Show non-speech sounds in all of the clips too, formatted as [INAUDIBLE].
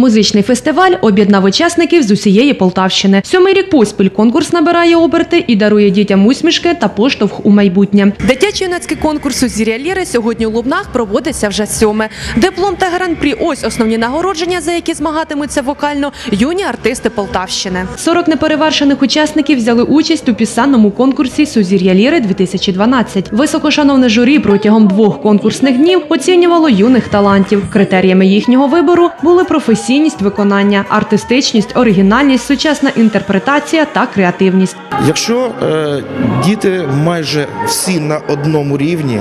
Музичний фестиваль об'єднав учасників з усієї Полтавщини. Сьомий рік поспіль конкурс набирає оберти і дарує дітям усмішки та поштовх у майбутнє. Дитячий юнацький конкурс у зіря ліри сьогодні у Лубнах проводиться вже сьоме. Диплом та гран-прі – ось основні нагородження, за які змагатимуться вокально юні артисти Полтавщини. 40 неперевершених учасників взяли участь у пісенному конкурсі Сузір'я ліри 2012. Високошановне журі протягом двох конкурсних днів оцінювало юних талантів. Критеріями їхнього вибору були професійність виконання, артистичність, оригінальність, сучасна інтерпретація та креативність. Якщо е, діти майже всі на одному рівні,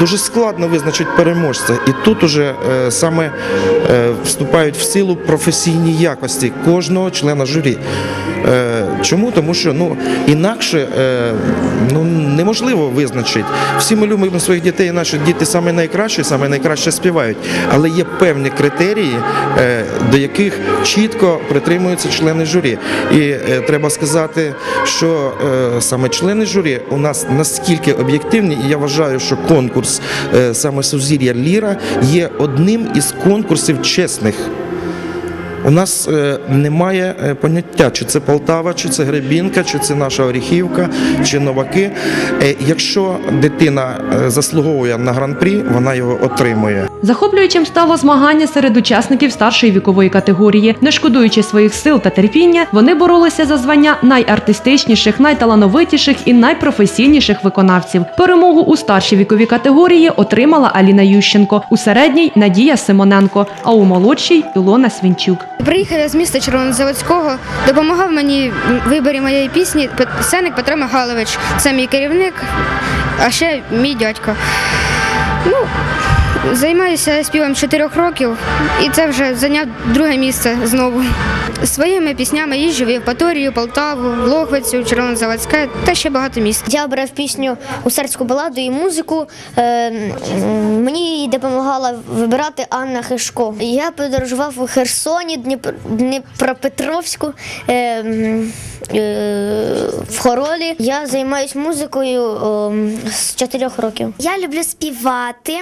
дуже складно визначити переможця. І тут уже е, саме е, вступають в силу професійні якості кожного члена журі. Е, чому? Тому що ну, інакше е, ну, неможливо визначити. Всі ми любимо своїх дітей, наші діти саме найкращі, саме найкраще співають. Але є певні критерії, е, до яких чітко притримуються члени журі. І треба сказати, що саме члени журі у нас наскільки об'єктивні, і я вважаю, що конкурс саме Сузір'я Ліра є одним із конкурсів чесних. У нас е, немає е, поняття, чи це Полтава, чи це Гребінка, чи це наша Оріхівка, чи Новаки. Е, якщо дитина заслуговує на гран-прі, вона його отримує. Захоплюючим стало змагання серед учасників старшої вікової категорії. Не шкодуючи своїх сил та терпіння, вони боролися за звання найартистичніших, найталановитіших і найпрофесійніших виконавців. Перемогу у старшій віковій категорії отримала Аліна Ющенко, у середній Надія Симоненко, а у молодшій Ілона Свінчук. Приїхав я з міста Червонозаводського, допомагав мені в виборі моєї пісні Сеник Петро Михайлович. Це мій керівник, а ще мій дядько. Ну, займаюся співом з 4 років і це вже зайняв друге місце знову. Своїми піснями їжджу в Євпаторію, Полтаву, Лохвицю, Червонозаводське та ще багато міст. Я обрав пісню гусарську баладу і музику. Е, Мені її допомагала вибирати Анна Хишко. Я подорожував у Херсоні, Дніпр... Дніпропетровську, е, е, в хоролі. Я займаюся музикою е, з 4 років. Я люблю співати.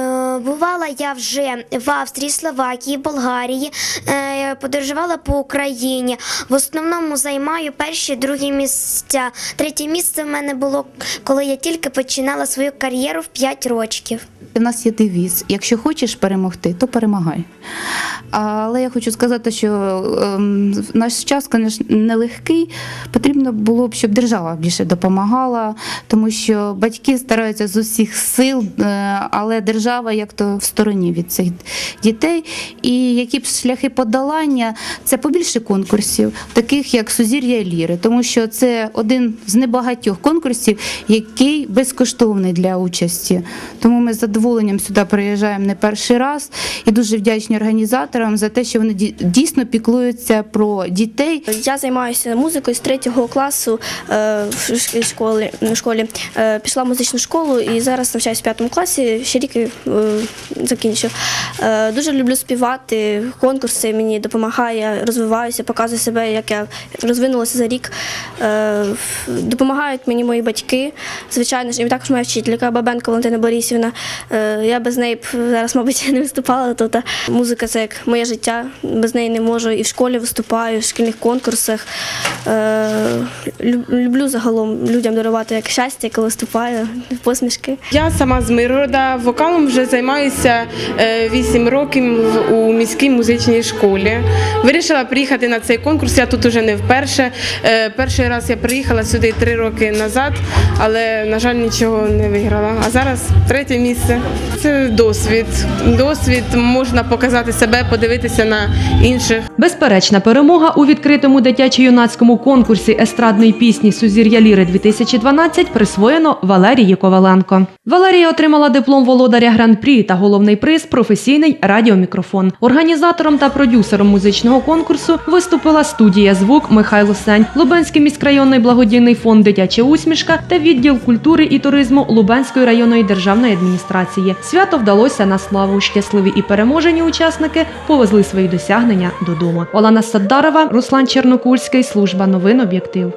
Е, Бувала я вже в Австрії, Словакії, Болгарії, Е, подорожувала по Україні. В основному займаю перші, другі місця. Третє місце в мене було, коли я тільки починала свою кар'єру в 5 років. У нас є девіз. Якщо хочеш перемогти, то перемагай. Але я хочу сказати, що ем, наш час, звісно, нелегкий. Потрібно було б, щоб держава більше допомагала, тому що батьки стараються з усіх сил, е, але держава як то в стороні від цих дітей. І які б шляхи подолання, це побільше конкурсів, таких як Сузір'я Ліри, тому що це один з небагатьох конкурсів, який безкоштовний для участі. Тому ми з задоволенням сюди приїжджаємо не перший раз і дуже вдячні організаторам за те, що вони ді- дійсно піклуються про дітей. Я займаюся музикою з третього класу е, в школі, школі. Е, Пішла в музичну школу і зараз навчаюся в п'ятому класі, ще рік е, закінчу. Е, Дуже люблю співати, конкурси мені допомагає, розвиваюся, показую себе, як я розвинулася за рік. Е, Допомагають мені мої батьки, звичайно ж, і також моя вчителька Бабенко Валентина Борисівна. Я без неї б зараз, мабуть, [LAUGHS] не виступала тут. Музика це як моє життя, без неї не можу. І в школі виступаю, в шкільних конкурсах. Люблю загалом людям дарувати як щастя, коли виступаю, посмішки. Я сама з Миргорода. Вокалом вже займаюся 8 років у міській музичній школі. Вирішила приїхати на цей конкурс. Я тут уже не вперше. Е, Перший раз я приїхала сюди 3 роки назад, але, на жаль, нічого не виграла. А зараз третє місце. Це досвід. Досвід можна показати себе, подивитися на інших. Безперечна перемога у відкритому дитячо-юнацькому конкурсі естрадної пісні Сузір'я Ліри 2012 присвоєно Валерії Коваленко. Валерія отримала диплом володаря гран-прі та головний приз професійний радіомікрофон. Організатором та продюсером музичного конкурсу виступила студія Звук Михайло Сень, Лубенський міськрайонний благодійний фонд Дитяча усмішка та відділ культури і туризму Лубенської районної державної адміністрації. Свято вдалося на славу. Щасливі і переможені учасники повезли свої досягнення додому. Олена Саддарова, Руслан Чернокульський, служба новин об'єктив.